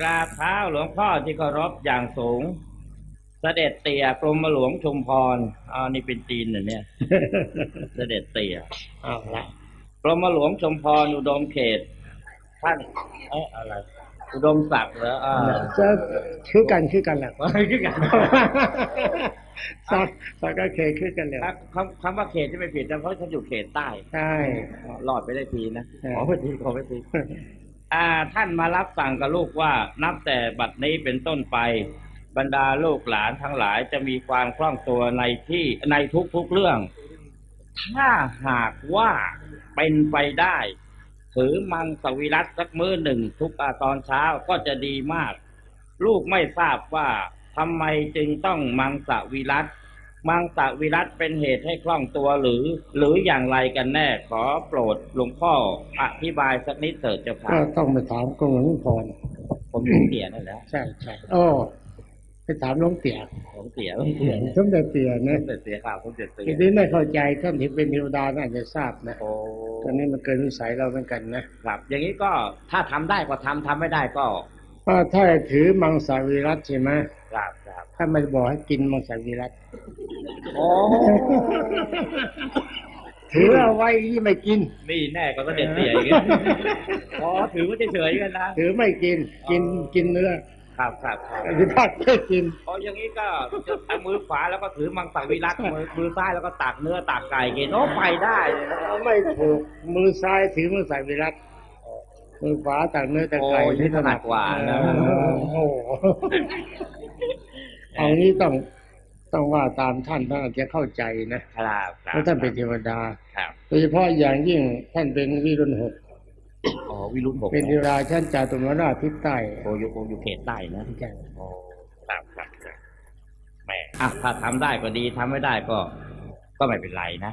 กราบเท้าหลวงพ่อที่เคารพอย่างสูงเสด็จเตี่ยกรมหลวงชุมพรอ๋อนี่เป็นจีนเหรอเนี่ยเสด็จเตี่ยเอาละกรมหลวงชุมพรอุดมเขต ท่านเอ๊ะอะไร อุดมศักดิ์เหรออ่าจะคือกันคือกันแหละคือกันสักสักก็เคยคือกันแล้วคำคำว่าเขตที่ไม่ผิดนะเพราะฉันอยู่เขตใต้ใช่รอดไปได้ทีนะเออขอไปทีขอไปที อ่าท่านมารับสั่งกับลูกว่านับแต่บัดนี้เป็นต้นไป บรรดาลูกหลานทั้งหลายจะมีความคล่องตัวในที่ในทุกๆเรื่อง ถ้าหากว่าเป็นไปได้ถือมังสวิรัตสักมื้อหนึ่งทุกอาตอนเช้าก็จะดีมาก ลูกไม่ทราบว่าทำไมจึงต้องมังสวิรัต มังสวิรัตเป็นเหตุให้คล่องตัวหรือ หรืออย่างไรกันแน่ขอโปรดหลวงพ่ออธิบายสักนิดเถิดเจ้าค่ะก็ต้องไปถามกรมหลวงพ่อผมอยู่เตี่ยนั่นแหละใช่ใช่โอ้ไปถามหลวงเตี๋ยผมเตี่ยผมเตี่ยสมเด็จเตี๋ยผมนะเตี่ยข่าวผมเตี่ยเตี่ทียนี้ไม่เข้าใจท่านที่เป็นเทวดาน่าจะทราบนะโอ้ตอนนี้มันเกินวิสัยเราเหมือนกันนะครับ อย่างนี้ก็ถ้าทำได้ก็ทำทำไม่ได้ก็ ว่าถ้าถือมังสวิรัตใช่ไหมครับครับถ้ามันบอกให้กินมังสวิรัตโอ้ถือเอาไว้ที่ไม่กิน นี่แน่ก็เสด็จเตี่ยอย่างเงี้ยอ๋อถือว่าเฉยๆกันนะถือไม่กิน กินกินเนื้อครับครับครับอธิพัดไม่กินอ๋ออย่างนี้ก็เอามือขวาแล้วก็ถือมังสวิรัตมือมือซ้ายแล้วก็ตักเนื้อตักไก่กินโอ้ไปได้เลยนะไม่ถูกมือซ้ายถือมังสวิรัต มือขวาตักเนื้อตักไก่โอ้ยนี่ถนัดกว่านะโอ้โหเอานี้ต้องต้องว่าตามท่านท่านอาจจะเข้าใจนะครับครับเพราะท่านเป็นเทวดาครับโดยเฉพาะอย่างยิ่งท่านเป็นวิรุณหกอ๋อวิรุณหกเป็นเทวดาชั้นจาตุมราชทิศใต้โออยู่โออยู่เขตใต้นะใช่โอ้ครับครับครับแหมอะถ้าทำได้ก็ดีทำไม่ได้ก็ ก็ไม่เป็นไรนะ